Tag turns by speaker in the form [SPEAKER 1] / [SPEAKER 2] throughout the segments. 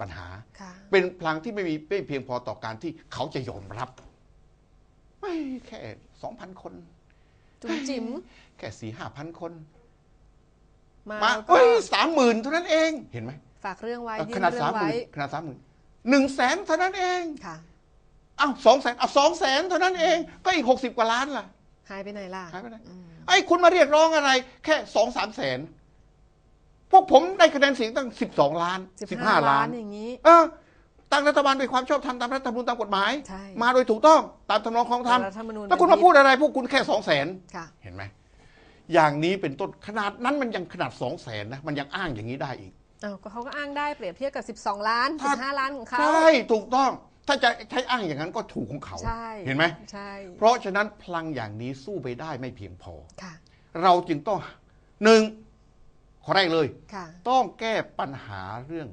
[SPEAKER 1] ปัญหา
[SPEAKER 2] ค่ะ
[SPEAKER 1] เป็นพลังที่ไม่มีไม่เพียงพอต่อการที่เขาจะยอมรับไม่แค่สองพันคน
[SPEAKER 2] จุ๋มจิ๋ม
[SPEAKER 1] แค่สี่ห้าพันคน
[SPEAKER 2] มา
[SPEAKER 1] มา
[SPEAKER 2] แล้วก็
[SPEAKER 1] เอ้ยสามหมื่นเท่านั้นเองเห็นไหม
[SPEAKER 2] ฝากเรื่องไว้
[SPEAKER 1] เอ่อ
[SPEAKER 2] ยื่
[SPEAKER 1] ข
[SPEAKER 2] น
[SPEAKER 1] นาด
[SPEAKER 2] เรื่
[SPEAKER 1] สา
[SPEAKER 2] อ
[SPEAKER 1] ม
[SPEAKER 2] ง
[SPEAKER 1] หมื่
[SPEAKER 2] ไว้
[SPEAKER 1] นขนาดสามหมื่นหนึ่งแสนเท่านั้นเอง
[SPEAKER 2] ค่ะ
[SPEAKER 1] อ้าวสองแสนเอาสองแสนเท่านั้นเอง ก็อีกหกสิบกว่าล้านล่ะ
[SPEAKER 2] หายไปไหนล่ะ
[SPEAKER 1] หายไปไหน
[SPEAKER 2] อืม
[SPEAKER 1] ไอ้คุณมาเรียกร้องอะไร แค่สองสามแสนพวกผม ได้คะแนนเสียงตั้งสิบสองล้านสิบห้าล้าน
[SPEAKER 2] อย่างนี้
[SPEAKER 1] เออตั้งรัฐบาลด้วยความชอบธรรมตามรัฐธรรมนูญตามกฎหมาย
[SPEAKER 2] ใช่
[SPEAKER 1] มาโดยถูกต้องตามทำนองของธรรม
[SPEAKER 2] รัฐธรรมนูญ
[SPEAKER 1] แล้วคุณมาพูดอะไรพวกคุณแค่สองแสน
[SPEAKER 2] ค่ะ
[SPEAKER 1] เห็นไหมอย่างนี้เป็นต้นขนาดนั้นมันยังขนาดสองแสนนะมันยังอ้างอย่างนี้ได้อีก
[SPEAKER 2] อ้าวก็เขาก็อ้างได้เปรียบเทียบกับ 12 ล้าน
[SPEAKER 1] ถ้า
[SPEAKER 2] 15 ล้านของเขา
[SPEAKER 1] ใช่ถูกต้อง ถ้าจะใช้อ้างอย่างนั้นก็ถูกของเขา
[SPEAKER 2] ใช่
[SPEAKER 1] เห็นไหม
[SPEAKER 2] ใช่
[SPEAKER 1] เพราะฉะนั้นพลังอย่างนี้สู้ไปได้ไม่เพียงพอ
[SPEAKER 2] ค่ะ
[SPEAKER 1] เราจึงต้องหนึ่ง ข้อแรกเลย
[SPEAKER 2] ค่ะ
[SPEAKER 1] ต้องแก้ปัญหาเรื่อง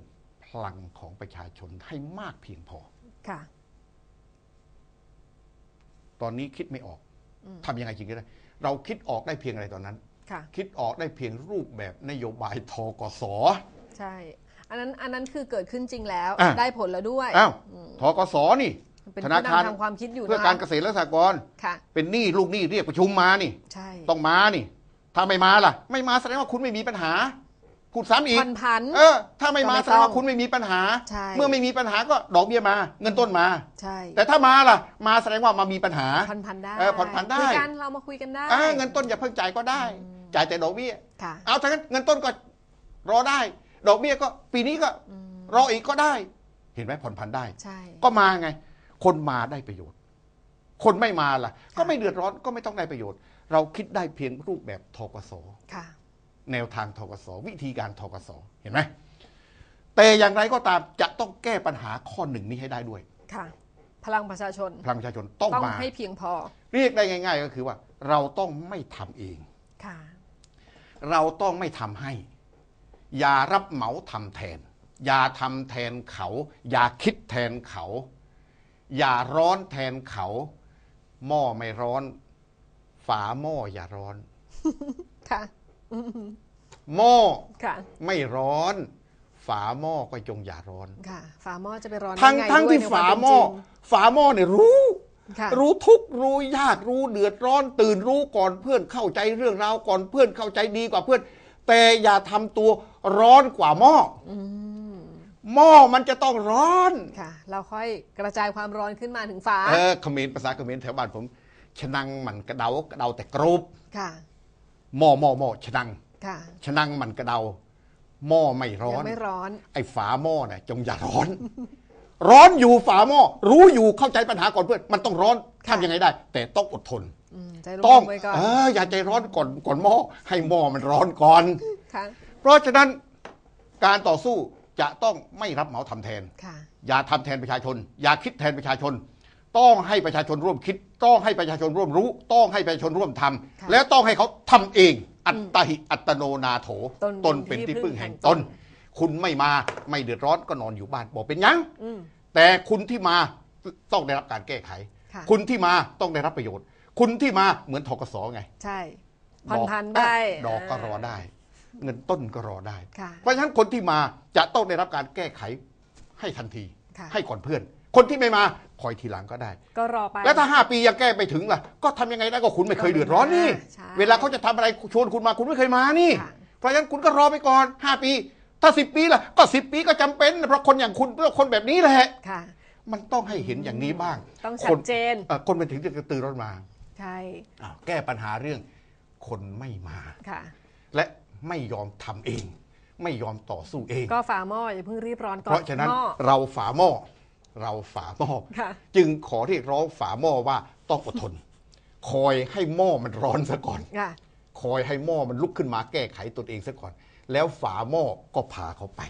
[SPEAKER 1] พลังของประชาชนให้มากเพียงพอ
[SPEAKER 2] ค่ะ
[SPEAKER 1] ตอนนี้คิดไม่ออก
[SPEAKER 2] อืม
[SPEAKER 1] ทำยังไงจริงก็ได้ เราคิดออกได้เพียงอะไรตอนนั้น
[SPEAKER 2] ค่ะ
[SPEAKER 1] คิดออกได้เพียงรูปแบบนโยบายทกส
[SPEAKER 2] ใช่ อันนั้น อันนั้นคือเกิดขึ้นจริงแล้ว
[SPEAKER 1] อะ
[SPEAKER 2] ได้ผลแล้วด้วย
[SPEAKER 1] อ้าว
[SPEAKER 2] อืม
[SPEAKER 1] ทกสนี่
[SPEAKER 2] เป็น
[SPEAKER 1] ธนา
[SPEAKER 2] ผู้
[SPEAKER 1] คาร
[SPEAKER 2] นำทางความคิดอยู่
[SPEAKER 1] เพื่อ
[SPEAKER 2] นะ
[SPEAKER 1] การ
[SPEAKER 2] คะ
[SPEAKER 1] เกษตรและสหกรณ์
[SPEAKER 2] ค่ะ
[SPEAKER 1] เป็นหนี้ลูกหนี้เรียกประชุมมานี่
[SPEAKER 2] ใช่
[SPEAKER 1] ต้องมานี่ ถ้าไม่มาล่ะ ไม่มาแสดงว่าคุณไม่มีปัญหาพูดซ้ำอีก
[SPEAKER 2] ผ่อนผัน
[SPEAKER 1] เออ ถ้าไม่มา
[SPEAKER 2] ก็ไม่
[SPEAKER 1] แสดงว่า
[SPEAKER 2] ต้อง
[SPEAKER 1] คุณไม่มีปัญหา
[SPEAKER 2] ใช่
[SPEAKER 1] เมื่อไม่มีปัญหาก็ดอกเบี้ยมา เงินต้นมา
[SPEAKER 2] ใช่
[SPEAKER 1] แต่ถ้ามาล่ะ มาแสดงว่ามามีปัญหา
[SPEAKER 2] ผ่อนผันได้
[SPEAKER 1] เออผ่อนผันได้
[SPEAKER 2] คุยกันเรามาคุยกันได้
[SPEAKER 1] อ่าเงินต้นอย่าเพิ่งจ่ายก็ได้จ่ายแต่ดอกเบี้ย
[SPEAKER 2] ค่ะ
[SPEAKER 1] เอาถ้างั้นเงินต้นก็รอได้ ดอกเบี้ยก็ปีนี้ก็
[SPEAKER 2] อืม
[SPEAKER 1] รออีกก็ได้ เห็นไหมผ่อนผันได้
[SPEAKER 2] ใช่
[SPEAKER 1] ก็มาไง คนมาได้ประโยชน์ คนไม่มาล่ะ
[SPEAKER 2] ค่ะ
[SPEAKER 1] ก็ไม่เดือดร้อนก็ไม่ต้องได้ประโยชน์ เราคิดได้เพียงรูปแบบทกส
[SPEAKER 2] ค่ะ
[SPEAKER 1] แนวทางทกสวิธีการทกสเห็นไหมแต่อย่างไรก็ตามจะต้องแก้ปัญหาข้อหนึ่งนี้ให้ได้ด้วย
[SPEAKER 2] ค่ะ พลังประชาชน
[SPEAKER 1] พลังประชาชนต้อง
[SPEAKER 2] ต้อง
[SPEAKER 1] มา
[SPEAKER 2] ให้เพียงพอ
[SPEAKER 1] เรียกได้ง่าย ๆ ก็คือว่า เราต้องไม่ทำเอง
[SPEAKER 2] ค่ะ
[SPEAKER 1] เราต้องไม่ทำให้ อย่ารับเหมาทำแทน อย่าทำแทนเขา อย่าคิดแทนเขา อย่าร้อนแทนเขา หม้อไม่ร้อน ฝาหม้ออย่าร้อน
[SPEAKER 2] ค่ะ
[SPEAKER 1] หม้อ
[SPEAKER 2] ค่ะ
[SPEAKER 1] ไม่ร้อน ฝาหม้อก็จงอย่าร้อน
[SPEAKER 2] ค่ะ ฝาหม้อจะไปร้อน
[SPEAKER 1] ทั้ง
[SPEAKER 2] ได้ไทั้
[SPEAKER 1] งที่
[SPEAKER 2] ด้วยใน
[SPEAKER 1] ฝา
[SPEAKER 2] คว
[SPEAKER 1] หม้อ
[SPEAKER 2] เป็นจริง
[SPEAKER 1] ฝาหม้อเนี่ยรู้
[SPEAKER 2] ค่ะ
[SPEAKER 1] รู้ทุกข์รู้ยากรู้เดือดร้อน ตื่นรู้ก่อนเพื่อนเข้าใจเรื่องราวก่อนเพื่อนเข้าใจดีกว่าเพื่อน แต่อย่าทำตัวร้อนกว่าหม้อ
[SPEAKER 2] อืม
[SPEAKER 1] หม้อมันจะต้องร้อน
[SPEAKER 2] ค่ะ เราค่อยกระจายความร้อนขึ้นมาถึงฝา
[SPEAKER 1] เออเขมรภาษาเขมรแถวบ้านผมชะนังหมันกระเดากระเดาแต่กรูป
[SPEAKER 2] ค่ะ
[SPEAKER 1] หม้อหม้อหม้อชะนัง
[SPEAKER 2] ค่ะ
[SPEAKER 1] ชะนังหมันกระเดา หม้อไม่ร้อ
[SPEAKER 2] ยั
[SPEAKER 1] น
[SPEAKER 2] งไม่ร้อน
[SPEAKER 1] ไอ้ฝาหม้อเนี่ยจงอย่าร้อน ร้อนอยู่ฝาหม้อรู้อยู่เข้าใจปัญหาก่อนเพื่อนมันต้องร้อน
[SPEAKER 2] ค่ะ
[SPEAKER 1] ทำยังไงได้ แต่ต้องอดทน
[SPEAKER 2] อืมใจ
[SPEAKER 1] ต้อง
[SPEAKER 2] ลงไว้ก่อน
[SPEAKER 1] เอออย่าใจร้อนก่อนก่อนหม้อให้หม้อมันร้อนก่อน
[SPEAKER 2] ค่ะ
[SPEAKER 1] เพราะฉะนั้นการต่อสู้ จะต้องไม่รับเหมาทำแทน
[SPEAKER 2] ค่ะ
[SPEAKER 1] อย่าทำแทนประชาชน อย่าคิดแทนประชาชน ต้องให้ประชาชนร่วมคิด ต้องให้ประชาชนร่วมรู้ ต้องให้ประชาชนร่วมทำ
[SPEAKER 2] ค่ะ
[SPEAKER 1] แล้วต้องให้เขาทำเอง อัตตหิอัตโนนาโถ
[SPEAKER 2] ตน
[SPEAKER 1] เป็น
[SPEAKER 2] เป็น
[SPEAKER 1] ที่
[SPEAKER 2] ที่พึ่
[SPEAKER 1] พึ่ง
[SPEAKER 2] ง
[SPEAKER 1] แห่ง
[SPEAKER 2] แห่ง
[SPEAKER 1] ต
[SPEAKER 2] ต
[SPEAKER 1] น
[SPEAKER 2] น
[SPEAKER 1] คุณไม่มาไม่เดือดร้อนก็นอนอยู่บ้านบอกเป็นหยัง
[SPEAKER 2] อืม
[SPEAKER 1] แต่คุณที่มาต้องได้รับการแก้ไข
[SPEAKER 2] ค่ะ
[SPEAKER 1] คุณที่มาต้องได้รับประโยชน์ คุณที่มาเหมือนทกสไง
[SPEAKER 2] ใช่ผ่อน
[SPEAKER 1] ดอก
[SPEAKER 2] ผันได้
[SPEAKER 1] ดอกก็รอได้ เงินต้นก็รอได้
[SPEAKER 2] ค่ะ
[SPEAKER 1] เพราะฉะนั้นคนที่มาจะต้องได้รับการแก้ไขให้ทันที
[SPEAKER 2] ค่ะ
[SPEAKER 1] ให้ก่อนเพื่อน คนที่ไม่มาคอยทีหลังก็ได้
[SPEAKER 2] ก็รอไป
[SPEAKER 1] แล้วถ้าห้าปียังแก้ไม่ถึงล่ะ ก็ทำยังไงได้ก็คุณไม่เคยเดือดร้อนนี่
[SPEAKER 2] ใช่
[SPEAKER 1] เวลาเขาจะทำอะไรชวนคุณมาคุณไม่เคยมานี่
[SPEAKER 2] ค่ะ
[SPEAKER 1] เพราะฉะนั้นคุณก็รอไปก่อนห้าปี ถ้าสิบปีล่ะ ก็สิบปีก็จำเป็น เพราะคนอย่างคุณเพราะคนแบบนี้แหละ
[SPEAKER 2] ค่ะ
[SPEAKER 1] มันต้องให้เห็นอย่างนี้บ้าง
[SPEAKER 2] ต้อง
[SPEAKER 1] ค
[SPEAKER 2] ชัดเจน
[SPEAKER 1] อ่อคนเป็นถึงจะตื่นร้อนมา
[SPEAKER 2] ใช่
[SPEAKER 1] อ้าวแก้ปัญหาเรื่องคนไม่มา
[SPEAKER 2] ค่ะ
[SPEAKER 1] และ ไม่ยอมทำเอง ไม่ยอมต่อสู้เอง
[SPEAKER 2] ก็ฝาหม้ออย่าเพิ่งรีบร้อนก่อน
[SPEAKER 1] เพราะฉะนั้น
[SPEAKER 2] หม้อ
[SPEAKER 1] เราฝาหม้อเราฝาหม้อ
[SPEAKER 2] ค่ะ
[SPEAKER 1] จึงขอเรียกร้องฝาหม้อว่าต้องอดทน คอยให้หม้อมันร้อนซะก่อน
[SPEAKER 2] ค่ะ
[SPEAKER 1] คอยให้หม้อมันลุกขึ้นมาแก้ไขตนเองซะก่อน แล้วฝาหม้อก็พาเขาไป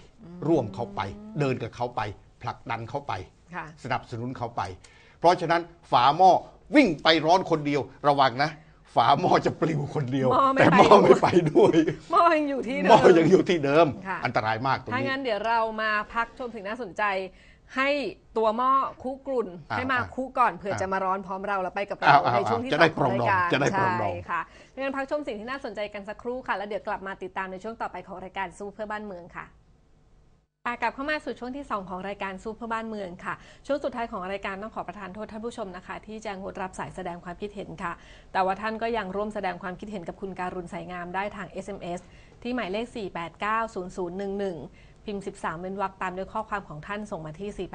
[SPEAKER 1] ร่วมเขาไป เดินกับเขาไป ผลักดันเขาไป
[SPEAKER 2] ค่ะ
[SPEAKER 1] สนับสนุนเขาไป เพราะฉะนั้นฝาหม้อวิ่งไปร้อนคนเดียวระวังนะ ฝาหม้อจะปลิวคนเดียว
[SPEAKER 2] หม้อไม่
[SPEAKER 1] แต่
[SPEAKER 2] ไป
[SPEAKER 1] หม้อไม่ไปด้วย
[SPEAKER 2] หม้อยังอยู่ที่
[SPEAKER 1] ห
[SPEAKER 2] เดิ
[SPEAKER 1] ม้อ
[SPEAKER 2] ม
[SPEAKER 1] ยังอยู่ที่เดิม
[SPEAKER 2] ค่ะ
[SPEAKER 1] อันตรายมากตรง
[SPEAKER 2] ถ้า
[SPEAKER 1] นี้
[SPEAKER 2] งั้นเดี๋ยวเรามาพักชมสิ่งน่าสนใจ ให้ตัวหม้อคุกรุ่น
[SPEAKER 1] อ่า
[SPEAKER 2] ให้มา
[SPEAKER 1] อ่า
[SPEAKER 2] คุก่อนเผื่อ
[SPEAKER 1] อ่า
[SPEAKER 2] จะมาร้อนพร้อมเราแล้วไปกับ
[SPEAKER 1] อ้า
[SPEAKER 2] เรา
[SPEAKER 1] วอ้าว
[SPEAKER 2] ในช่วงที่
[SPEAKER 1] จะ
[SPEAKER 2] ส
[SPEAKER 1] ได้
[SPEAKER 2] องของรายการ
[SPEAKER 1] ปรองดองจะได้ปรองดอง
[SPEAKER 2] ใช่ค่ะงั้นพักชมสิ่งที่น่าสนใจกันสักครู่ค่ะ แล้วเดี๋ยวกลับมาติดตามในช่วงต่อไปของรายการสู้เพื่อบ้านเมืองค่ะอะ กลับเข้ามาสู่ช่วงที่ 2 ของรายการซูเปอร์บ้านเมืองค่ะ ช่วงสุดท้ายของรายการต้องขอประทานโทษท่านผู้ชมนะคะ ที่จะงดรับสายแสดงความคิดเห็นค่ะ แต่ว่าท่านก็ยังร่วมแสดงความคิดเห็นกับคุณการุณสายงามได้ทาง SMS ที่หมายเลข 4890011 พิมพ์ 13เว้นวรรคตามด้วยข้อความของท่านส่งมาที่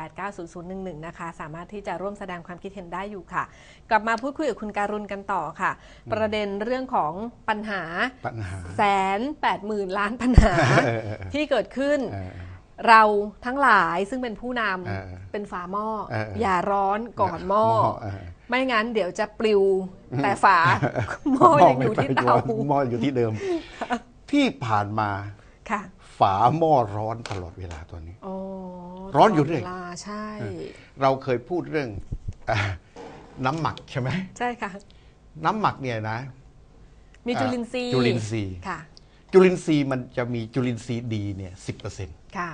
[SPEAKER 2] 4890011 นะคะ สามารถที่จะร่วมแสดงความคิดเห็นได้อยู่ค่ะ กลับมาพูดคุยกับคุณการุณกันต่อค่ะ ประเด็นเรื่องของปัญหา
[SPEAKER 1] ปัญหา
[SPEAKER 2] แสนแปดหมื่นล้านปัญหา
[SPEAKER 1] เออเออ
[SPEAKER 2] ที่เกิดขึ้น
[SPEAKER 1] เออ
[SPEAKER 2] เราทั้งหลายซึ่งเป็นผู้น
[SPEAKER 1] เออำ
[SPEAKER 2] เป็นฝาหม้อ
[SPEAKER 1] เออเออ
[SPEAKER 2] อย่าร้อนก่อนหม้อ
[SPEAKER 1] เออ
[SPEAKER 2] ไม่งั้นเดี๋ยวจะปลิว แต่ฝาหม้อยังอยู่ที่เตา
[SPEAKER 1] หม้ออยู่ที่เดิม ที่ผ่านมา
[SPEAKER 2] ค่ะ
[SPEAKER 1] ฝาหม้อร้อนตลอดเวลาตัวนี้
[SPEAKER 2] โอ้
[SPEAKER 1] ร้อนอยู่เรื่อย
[SPEAKER 2] วลาใช่
[SPEAKER 1] เราเคยพูดเรื่องเอ่อน้ำหมักใช่ไหม
[SPEAKER 2] ใช่ค่ะ
[SPEAKER 1] น้ำหมักเนี่ยนะ
[SPEAKER 2] มีจุลินทรีย์
[SPEAKER 1] จุลินทรีย์
[SPEAKER 2] ค่ะ
[SPEAKER 1] จุลินทรีย์มันจะมีจุลินทรีย์ดีเนี่ยสิบเปอร์เซ็นต์
[SPEAKER 2] ค่ะ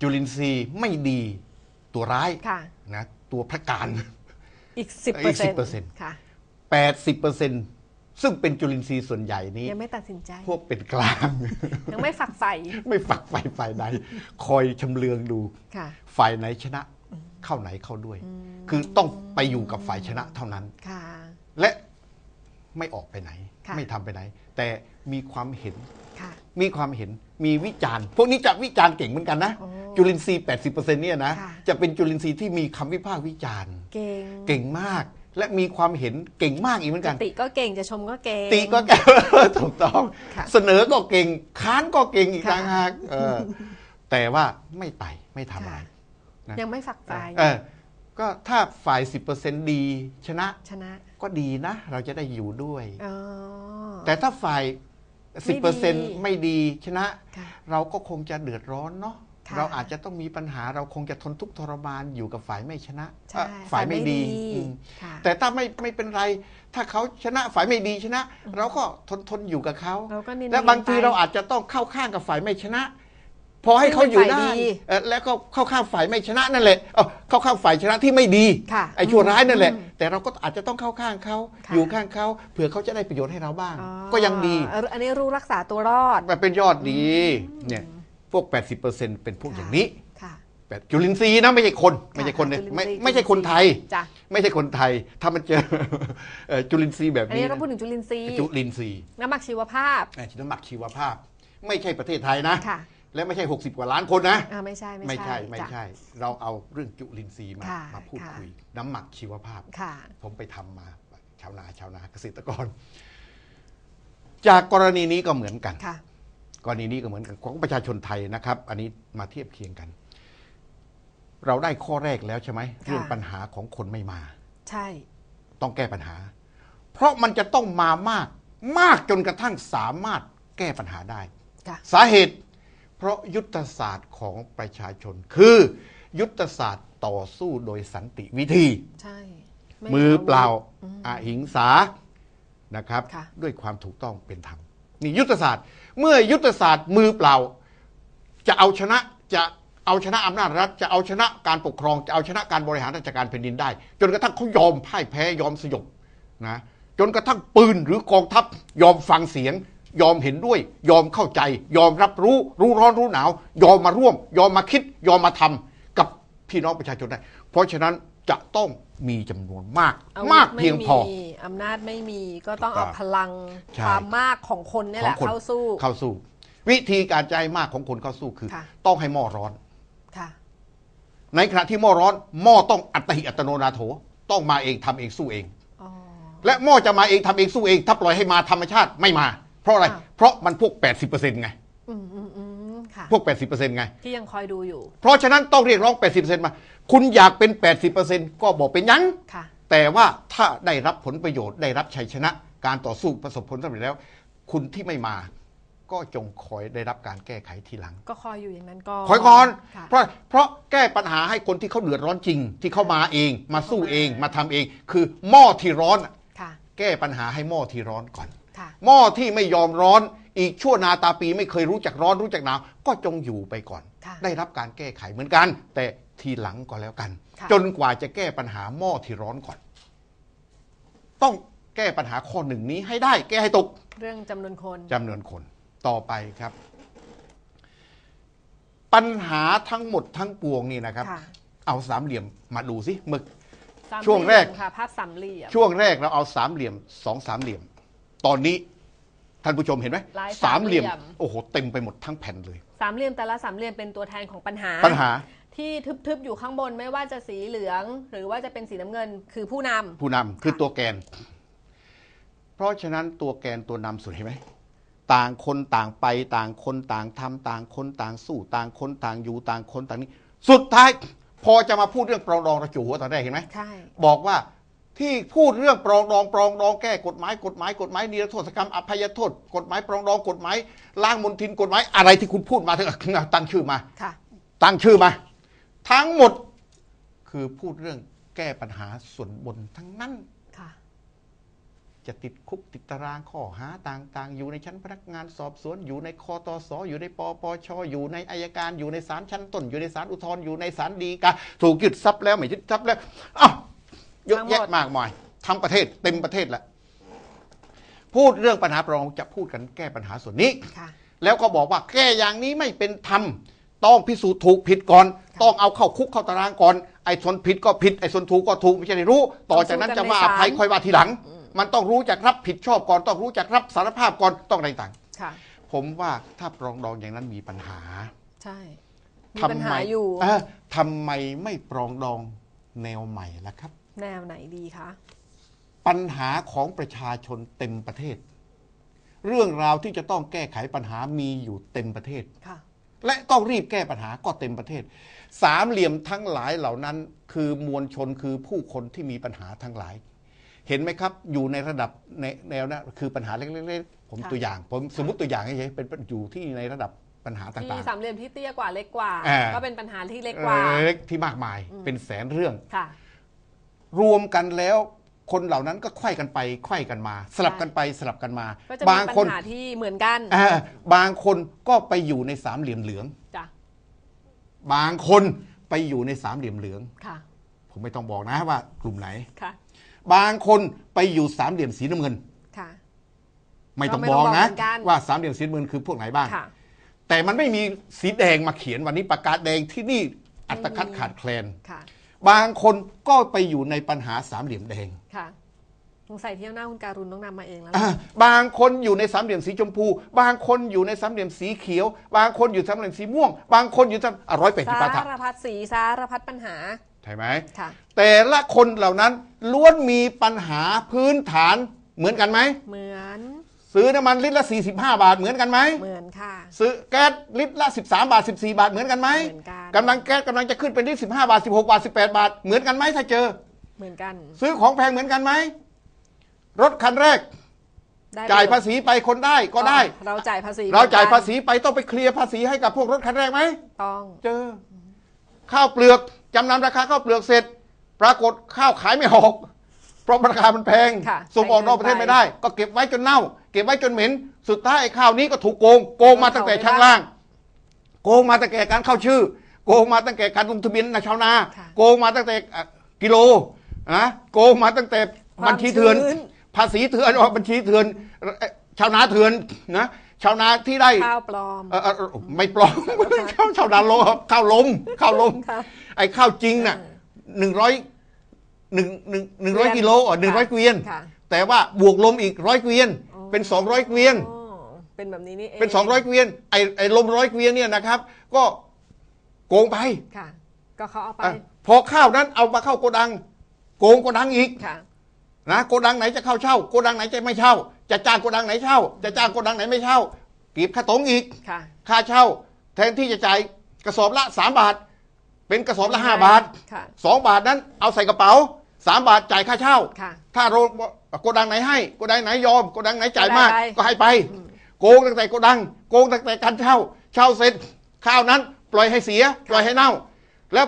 [SPEAKER 1] จุลินทรีย์ไม่ดีตัวร้าย
[SPEAKER 2] ค่ะ
[SPEAKER 1] นะตัวพระการ
[SPEAKER 2] อีกสิบเปอร์เซ็นต์
[SPEAKER 1] 10%
[SPEAKER 2] ค่ะ
[SPEAKER 1] แปดสิบเปอร์เซ็นต์ซึ่งเป็นจุลินทรีย์ส่วนใหญ่นี้
[SPEAKER 2] ยังไม่ตัดสินใจ
[SPEAKER 1] พวกเป็นกลาง
[SPEAKER 2] ยังไม่ฝักใฝ่
[SPEAKER 1] ไม่ฝักไฟฝ่ายใดคอยชำเลืองดู
[SPEAKER 2] ค่ะ
[SPEAKER 1] ฝ่ายไหนชนะเข้าไหนเข้าด้วย คือต้องไปอยู่กับฝ่ายชนะเท่านั้น
[SPEAKER 2] ค่ะ
[SPEAKER 1] และ ไม่ออกไปไหน
[SPEAKER 2] ค่ะ
[SPEAKER 1] ไม่ทำไปไหน แต่มีความเห็น
[SPEAKER 2] ค่ะ
[SPEAKER 1] มีความเห็น มีวิจารณ์ พวกนี้จะวิจารณ์เก่งเหมือนกันนะ
[SPEAKER 2] โอ้
[SPEAKER 1] จุลินทรีย์ 80%เนี่ยนะ
[SPEAKER 2] ค่ะ
[SPEAKER 1] จะเป็นจุลินทรีย์ที่มีคำวิพากษ์วิจารณ์
[SPEAKER 2] เก่ง
[SPEAKER 1] เก่งมาก และมีความเห็นเก่งมากอีกเหมือนกัน
[SPEAKER 2] ติก็เก่งจะชมก็เก่ง
[SPEAKER 1] ติก็แก่ ถูกต้อง
[SPEAKER 2] ค่ะ
[SPEAKER 1] เสนอก็เก่ง ค้านก็เก่งอีก
[SPEAKER 2] ค่ะ
[SPEAKER 1] ต่างหากเออแต่ว่าไม่ไปไม่ทำอะไร
[SPEAKER 2] ค่ะ
[SPEAKER 1] นะ
[SPEAKER 2] ยังไม่ฝักใฝ่
[SPEAKER 1] เออ ก็ถ้าฝ่าย 10%ดีชนะ
[SPEAKER 2] ชนะ
[SPEAKER 1] ก็ดีนะ เราจะได้อยู่ด้วย
[SPEAKER 2] อ๋อ
[SPEAKER 1] แต่ถ้าฝ่าย
[SPEAKER 2] ไม่ดี
[SPEAKER 1] 10%ไม่ดีชนะ
[SPEAKER 2] ค่ะ
[SPEAKER 1] เราก็คงจะเดือดร้อนเนาะ
[SPEAKER 2] ค่ะ
[SPEAKER 1] เราอาจจะต้องมีปัญหาเราคงจะทนทุกข์ทรมานอยู่กับฝ่ายไม่ชนะ
[SPEAKER 2] ใช่
[SPEAKER 1] เอ่อฝ่ายไม่ดีอืม
[SPEAKER 2] ค่ะ
[SPEAKER 1] แต่ถ้าไม่ไม่เป็นไร ถ้าเขาชนะฝ่ายไม่ดีชนะ เราก็ทนทนอยู่กับเขา
[SPEAKER 2] เราก็นิน
[SPEAKER 1] และบางที
[SPEAKER 2] ไป
[SPEAKER 1] เราอาจจะต้องเข้าข้างกับฝ่ายไม่ชนะ พอให้เขาอยู่ได้
[SPEAKER 2] ซึ่งเป็นฝ่ายดี
[SPEAKER 1] เอ่อแล้วก็เข้าข้างฝ่ายไม่ชนะนั่นแหละเอ้าเข้าข้างฝ่ายชนะที่ไม่ดี
[SPEAKER 2] ค่ะ
[SPEAKER 1] ไอ้ชั่วร้ายนั่นแหละ
[SPEAKER 2] อืม
[SPEAKER 1] แต่เราก็อาจจะต้องเข้าข้างเขา
[SPEAKER 2] ค่ะ
[SPEAKER 1] อยู่ข้างเขาเผื่อเขาจะได้ประโยชน์ให้เราบ้าง
[SPEAKER 2] อ๋อ
[SPEAKER 1] ก็ยังดี
[SPEAKER 2] อันนี้รู้รักษาตัวรอด
[SPEAKER 1] มันเป็นยอดดีเนี่ยพวก 80%เป็นพวกอย่างนี้
[SPEAKER 2] ค่ะ
[SPEAKER 1] แปดจุลินทรีย์นะไม่ใช่คนไม่ใช่คน
[SPEAKER 2] ค่ะ
[SPEAKER 1] เนี่ยไม่
[SPEAKER 2] จุลินทรีย์
[SPEAKER 1] ไม่ใช่คนไทย
[SPEAKER 2] จ้ะ
[SPEAKER 1] ไม่ใช่คนไทย ถ้ามันเจอเอ่อจุลินทรีย์แบบ
[SPEAKER 2] อัน
[SPEAKER 1] นี้
[SPEAKER 2] นี้เรา
[SPEAKER 1] นะ
[SPEAKER 2] พูดถึงจุลินทรีย์
[SPEAKER 1] จุลินทรีย์
[SPEAKER 2] น้ำหมักชีวภาพ
[SPEAKER 1] ไอ้น้ำหมักชีวภาพ ไม่ใช่ประเทศไทยนะ
[SPEAKER 2] ค่ะ
[SPEAKER 1] และไม่ใช่ 60 กว่าล้านคนนะ
[SPEAKER 2] อ่าไม่ใช่
[SPEAKER 1] ไม่
[SPEAKER 2] ไม่
[SPEAKER 1] ใช่ไม่
[SPEAKER 2] จ้ะ
[SPEAKER 1] ใช่ เราเอาเรื่องจุลินทรีย์มา
[SPEAKER 2] ค่ะ
[SPEAKER 1] มาพูด
[SPEAKER 2] ค่ะ
[SPEAKER 1] คุย น้ำหมักชีวภาพ
[SPEAKER 2] ค่ะ
[SPEAKER 1] ผมไปทำมาชาวนาชาวนาเกษตรกร จากกรณีนี้ก็เหมือนกัน
[SPEAKER 2] ค่ะ
[SPEAKER 1] กรณีนี้ก็เหมือนกันของประชาชนไทยนะครับ อันนี้มาเทียบเคียงกัน เราได้ข้อแรกแล้วใช่ไหมเรื่องปัญหาของคนไม่มา
[SPEAKER 2] ใช่
[SPEAKER 1] ต้องแก้ปัญหา เพราะมันจะต้องมามาก มากจนกระทั่งสามารถแก้ปัญหาได้
[SPEAKER 2] ค่ะ
[SPEAKER 1] สาเหตุ เพราะยุทธศาสตร์ของประชาชน คือ ยุทธศาสตร์ต่อสู้โดยสันติวิธี
[SPEAKER 2] ใช่
[SPEAKER 1] มือเปล่า
[SPEAKER 2] อืม
[SPEAKER 1] อาหิงสานะครับ
[SPEAKER 2] ค่ะ
[SPEAKER 1] ด้วยความถูกต้องเป็นธรรมนี่ยุทธศาสตร์เมื่อยุทธศาสตร์มือเปล่า จะเอาชนะจะเอาชนะอำนาจรัฐจะเอาชนะการปกครองจะเอาชนะการบริหารราชการแผ่นดินได้ จนกระทั่งเขายอมพ่ายแพ้ยอมสยบนะจนกระทั่งปืนหรือกองทัพยอมฟังเสียง ยอมเห็นด้วย ยอมเข้าใจ ยอมรับรู้ รู้ร้อนรู้หนาว ยอมมาร่วม ยอมมาคิด ยอมมาทำกับพี่น้องประชาชนได้ เพราะฉะนั้นจะต้องมีจำนวนมาก
[SPEAKER 2] อาวุธ
[SPEAKER 1] มากเพียงพอ
[SPEAKER 2] ไม่มีอำนาจไม่มีก็ต้อง
[SPEAKER 1] ถู
[SPEAKER 2] เอา
[SPEAKER 1] กต้อง
[SPEAKER 2] พลัง
[SPEAKER 1] ใช่
[SPEAKER 2] ความมากของคนนี่แหละ
[SPEAKER 1] ของคน
[SPEAKER 2] เข้าสู้
[SPEAKER 1] เข้าสู้ วิธีการใจมากของคนเข้าสู้คือ
[SPEAKER 2] ค่ะ
[SPEAKER 1] ต้องให้หม้อร้อน
[SPEAKER 2] ค่ะ
[SPEAKER 1] ในขณะที่หม้อร้อนหม้อต้องอัตหิอัตโนนาโถต้องมาเองทำเองสู้เอง
[SPEAKER 2] อ๋อ
[SPEAKER 1] และหม้อจะมาเองทำเองสู้เองถ้าปล่อยให้มาธรรมชาติไม่มาเพ ราะอะไร
[SPEAKER 2] อ่า
[SPEAKER 1] เพราะมันพวก 80%ไง
[SPEAKER 2] อืมอืมอืมค่ะ
[SPEAKER 1] พวก 80%ไง
[SPEAKER 2] ที่ยังคอยดูอยู่
[SPEAKER 1] เพราะฉะนั้นต้องเรียกร้อง 80%มา คุณอยากเป็น 80%ก็บอกเป็นหยัง
[SPEAKER 2] ค่ะ
[SPEAKER 1] แต่ว่าถ้าได้รับผลประโยชน์ได้รับชัยชนะ การต่อสู้ประสบผลสำเร็จแล้ว คุณที่ไม่มา ก็จงคอยได้รับการแก้ไขทีหลัง
[SPEAKER 2] ก็คอยอยู่อย่างนั้นก่อน
[SPEAKER 1] คอยก่อน
[SPEAKER 2] ค่ะ
[SPEAKER 1] เพราะเพราะแก้ปัญหาให้คนที่เขาเดือดร้อนจริง ที่เขามาเอง มาสู้เองมาทำเอง คือหม้อที่ร้อนอะ
[SPEAKER 2] ค่ะ
[SPEAKER 1] แก้ปัญหาให้หม้อที่ร้อนก่อน
[SPEAKER 2] ค่ะ
[SPEAKER 1] หม้อที่ไม่ยอมร้อน อีกชั่วนาตาปีไม่เคยรู้จักร้อนรู้จักหนาว ก็จงอยู่ไปก่อน
[SPEAKER 2] ค่ะ
[SPEAKER 1] ได้รับการแก้ไขเหมือนกัน แต่ทีหลังก็แล้วกัน
[SPEAKER 2] ค่ะ
[SPEAKER 1] จนกว่าจะแก้ปัญหาหม้อที่ร้อนก่อน ต้องแก้ปัญหาข้อหนึ่งนี้ให้ได้ แก้ให้ตก
[SPEAKER 2] เรื่องจำนวนคน
[SPEAKER 1] จำนวนคนต่อไปครับ ปัญหาทั้งหมดทั้งปวงนี่นะครับ
[SPEAKER 2] ค่ะ
[SPEAKER 1] เอาสามเหลี่ยมมาดูสิเมื่อ
[SPEAKER 2] สาม
[SPEAKER 1] ช่วงแรก
[SPEAKER 2] เหลี่ยมค่ะภาพสามเหลี่ยม
[SPEAKER 1] ช่วงแรกเราเอาสามเหลี่ยมสองสามเหลี่ยม ตอนนี้ท่านผู้ชมเห็นไหม
[SPEAKER 2] ลาย
[SPEAKER 1] สามเหลี่ยม
[SPEAKER 2] สามเหลี่ยม
[SPEAKER 1] โอ้โห เต็มไปหมดทั้งแผ่นเลย
[SPEAKER 2] สามเหลี่ยมแต่ละสามเหลี่ยมเป็นตัวแทนของปัญหา
[SPEAKER 1] ปัญหา
[SPEAKER 2] ที่ทึบๆอยู่ข้างบนไม่ว่าจะสีเหลือง หรือว่าจะเป็นสีน้ำเงินคือผู้นำ
[SPEAKER 1] ผู้นำคือตัวแกน เพราะฉะนั้นตัวแกนตัวนำสุดเห็นไหมต่างคนต่างไปต่างคนต่างทำต่างคนต่างสู้ ต่างคนต่างอยู่ต่างคนต่างนี้ สุดท้าย พอจะมาพูดเรื่องปรองดองระจูหัวตอนแรกเห็นไหม
[SPEAKER 2] ใช่
[SPEAKER 1] บอกว่า ที่พูดเรื่องปรองดองปรองดองแก้กฎหมายกฎหมายกฎหมายนิรโทษกรรมอภัยโทษ กฎหมายปรองดองกฎหมายล้างมลทินกฎหมายอะไรที่คุณพูดมาเถอะตั้งชื่อมา
[SPEAKER 2] ค่ะ
[SPEAKER 1] ตั้งชื่อมา ทั้งหมดคือพูดเรื่องแก้ปัญหาส่วนบนทั้งนั้น
[SPEAKER 2] ค่ะ
[SPEAKER 1] จะติดคุกติดตารางข้อหาต่างๆ อยู่ในชั้นพนักงานสอบสวน อยู่ในคอตอสออยู่ในปปชอยู่ในอายการ อยู่ในศาลชั้นต้น อยู่ในศาลอุทธรณ์อยู่ในศาลฎีกาถูกยึดทรัพย์แล้วไม่ยึดทรัพย์แล้วอ้าว เยอะ
[SPEAKER 2] ทั้งหมด
[SPEAKER 1] แยะมากมายทั้งประเทศเต็มประเทศแล้วพูดเรื่องปัญหาปรองจะพูดกันแก้ปัญหาส่วนนี้
[SPEAKER 2] ค่ะ
[SPEAKER 1] แล้วก็บอกว่าแก้อย่างนี้ไม่เป็นธรรมต้องพิสูจน์ถูกผิดก่อน ต้องเอาเข้าคุกเข้าตารางก่อนไอ้ส่วนผิดก็ผิดไอ้ส่วนถูกก็ถูกไม่ใช่ได้รู้ ต่อจากนั้นจะมาอภัยค่อยว่าทีหลัง มันต้องรู้จักรับผิดชอบก่อน ต้องรู้จักรับสารภาพก่อนต้องอะไรต่าง
[SPEAKER 2] ค่ะ
[SPEAKER 1] ผมว่าถ้าปรองดองอย่างนั้นมีปัญหา
[SPEAKER 2] ใช่มี
[SPEAKER 1] ทำ
[SPEAKER 2] ปัญ
[SPEAKER 1] ไม
[SPEAKER 2] หาอยู่
[SPEAKER 1] เทำไมไม่ปรองดองแนวใหม่ล่ะครับ
[SPEAKER 2] แนวไหนดีคะ
[SPEAKER 1] ปัญหาของประชาชนเต็มประเทศ เรื่องราวที่จะต้องแก้ไขปัญหามีอยู่เต็มประเทศ
[SPEAKER 2] ค่ะ
[SPEAKER 1] และต้องรีบแก้ปัญหาก็เต็มประเทศ สามเหลี่ยมทั้งหลายเหล่านั้น คือมวลชนคือผู้คนที่มีปัญหาทั้งหลาย เห็นไหมครับ อยู่ในระดับในแนวนะคือปัญหาเล็กๆผม
[SPEAKER 2] ค่ะ
[SPEAKER 1] ตัวอย่าง ผมสมมติตัวอย่างให้เฉยๆเป็นอยู่ที่ในระดับปัญหา
[SPEAKER 2] ที่
[SPEAKER 1] ต่าง
[SPEAKER 2] สามเหลี่ยมที่เตี้ยกว่าเล็กกว่า
[SPEAKER 1] อ่า
[SPEAKER 2] ก็เป็นปัญหาที่เล็ก
[SPEAKER 1] ๆ
[SPEAKER 2] กว่า
[SPEAKER 1] เล็กที่มากมายเป็นแสนเรื่อง
[SPEAKER 2] ค่ะ
[SPEAKER 1] รวมกันแล้วคนเหล่านั้นก็ไขว้กันไปไขว้กันมา สลับกันไปสลับกันมา
[SPEAKER 2] ก็จะมี
[SPEAKER 1] บาง
[SPEAKER 2] ปัญ
[SPEAKER 1] คน
[SPEAKER 2] หาที่เหมือนกัน
[SPEAKER 1] อ่าบางคนก็ไปอยู่ในสามเหลี่ยมเหลือง
[SPEAKER 2] จ้ะ
[SPEAKER 1] บางคนไปอยู่ในสามเหลี่ยมเหลือง
[SPEAKER 2] ค่ะ
[SPEAKER 1] ผมไม่ต้องบอกนะว่ากลุ่มไหน
[SPEAKER 2] ค่ะ
[SPEAKER 1] บางคนไปอยู่สามเหลี่ยมสีน้ำเงิน
[SPEAKER 2] ค่ะ
[SPEAKER 1] ไม่ต้อง
[SPEAKER 2] ก็ไม่
[SPEAKER 1] บ
[SPEAKER 2] ต้
[SPEAKER 1] อ
[SPEAKER 2] อง
[SPEAKER 1] ก
[SPEAKER 2] บอก
[SPEAKER 1] นะ
[SPEAKER 2] เหมือนกัน
[SPEAKER 1] ว่าสามเหลี่ยมสีน้ำเงินคือพวกไหนบ้าง
[SPEAKER 2] ค่ะ
[SPEAKER 1] แต่มันไม่มีสีแดงมาเขียนวันนี้ประกาศแดงที่นี่อัตคัดขาดแคลน
[SPEAKER 2] ค่ะ
[SPEAKER 1] บางคนก็ไปอยู่ในปัญหาสามเหลี่ยมแดง
[SPEAKER 2] ค่ะสงสัยเที่ยวหน้าคุณการุณต้องนำมาเองแล้ว
[SPEAKER 1] อ่าบางคนอยู่ในสามเหลี่ยมสีชมพู บางคนอยู่ในสามเหลี่ยมสีเขียว บางคนอยู่สามเหลี่ยมสีม่วง บางคนอยู่สามร้อยแปดสิบ
[SPEAKER 2] สา
[SPEAKER 1] ปาทะ
[SPEAKER 2] รพัดสีสารพัดปัญหา
[SPEAKER 1] ใช่ไหม
[SPEAKER 2] ค่ะ
[SPEAKER 1] แต่ละคนเหล่านั้นล้วนมีปัญหาพื้นฐานเหมือนกันไหม
[SPEAKER 2] เหมือน
[SPEAKER 1] ซื้อน้ำมันลิตรละ 45 บาทเหมือนกันไหม
[SPEAKER 2] เหมือนค่ะ
[SPEAKER 1] ซื้อแก๊สลิตรละ 13 บาท 14 บาทเหมือนกันไหม
[SPEAKER 2] เหมือนกัน
[SPEAKER 1] กำลังแก๊สกำลังจะขึ้นเป็นลิตร15 บาท 16 บาท 18 บาท เหมือนกันไหมถ้าเจอ
[SPEAKER 2] เหมือนกัน
[SPEAKER 1] ซื้อของแพงเหมือนกันไหมรถคันแรก
[SPEAKER 2] ได้
[SPEAKER 1] จ่าย
[SPEAKER 2] ประ
[SPEAKER 1] ภา
[SPEAKER 2] โน
[SPEAKER 1] ษีไปคนได้ก็ได้
[SPEAKER 2] อ๋อเราจ่ายภาษี
[SPEAKER 1] เราจ่าย
[SPEAKER 2] หมือนกัน
[SPEAKER 1] ภาษีไปต้องไปเคลียร์ภาษีให้กับพวกรถคันแรกไหม
[SPEAKER 2] ต้อง
[SPEAKER 1] เจอ ข้าวเปลือกจำนำราคาข้าวเปลือกเสร็จ ปรากฏข้าวขายไม่ออกเพ ราะราคามันแพง
[SPEAKER 2] ค่ะ
[SPEAKER 1] ส่งออกนอกประเทศไม่ได้ ก็เก็บไว้จนเน่า เก็บไว้จนเหม็น สุดท้ายไอ้ข้าวนี้ก็ถูกโกง โกงมาตั้งแต่ชั้นล่าง โกงมาตั้งแต่การเข้าชื่อ โกงมาตั้งแต่การลงทะเบียนในชาวนา
[SPEAKER 2] ค่ะ
[SPEAKER 1] โกงมาตั้งแต่อะกิโลนะโกงมาตั้งแต่บัญชีเถื่อน
[SPEAKER 2] ความชื้น
[SPEAKER 1] ภาษีเถื่อนออกบัญชีเถื่อนเอ่อชาวนาเถื่อนนะชาวนาที่ได้
[SPEAKER 2] ข้าวปลอม
[SPEAKER 1] เออเออเออไม่ปลอมข้าวชาวนาโลข้าวลมข้าวลม
[SPEAKER 2] ค่ะ
[SPEAKER 1] ไอ้ข้าวจริงน่ะ
[SPEAKER 2] เออ
[SPEAKER 1] หนึ่งร้อย หนึ่งหนึ่งหนึ่งร้อย
[SPEAKER 2] เกวียน
[SPEAKER 1] กิโลอะหนึ่งร้อย
[SPEAKER 2] ค่ะ
[SPEAKER 1] เกวียน
[SPEAKER 2] ค่ะ
[SPEAKER 1] แต่ว่าบวกลมอีกร้อยเกวียน เป็นสองร้อยเกวียน
[SPEAKER 2] อ๋อเป็นแบบนี้นี่เอง
[SPEAKER 1] เป็นสองร้อยเกวียนไอ้ไอ้ลมร้อยเกวียนเนี่ยนะครับ ก็โกงไป
[SPEAKER 2] ค่ะ ก็เขาเอาไป
[SPEAKER 1] อะพอข้าวนั้นเอามาเข้าโกดัง โกงโกดังอีก
[SPEAKER 2] ค่ะ
[SPEAKER 1] นะโกดังไหนจะเข้าเช่าโกดังไหนจะไม่เช่า จะจ้างโกดังไหนเช่า จะจ้างโกดังไหนไม่เช่ากีบค่าตรงอีก
[SPEAKER 2] ค่ะ
[SPEAKER 1] ค่าเช่า แทนที่จะจ่ายกระสอบละ 3 บาท เป็นกระสอบละ 5 บาท
[SPEAKER 2] ค่ะ
[SPEAKER 1] 2 บาทนั้นเอาใส่กระเป๋า 3บาทจ่ายค่าเช่า
[SPEAKER 2] ค่ะ
[SPEAKER 1] ถ้าโรงโกดังไหนให้โกดังไหนยอมโกดังไหนจ่ายมาก
[SPEAKER 2] ก็ได้ไป
[SPEAKER 1] ก็ให้ไป โกงตั้งแต่โกดัง โกงตั้งแต่การเช่า เช่าเสร็จข้าวนั้นปล่อยให้เสีย ปล่อยให้เน่าแล้ว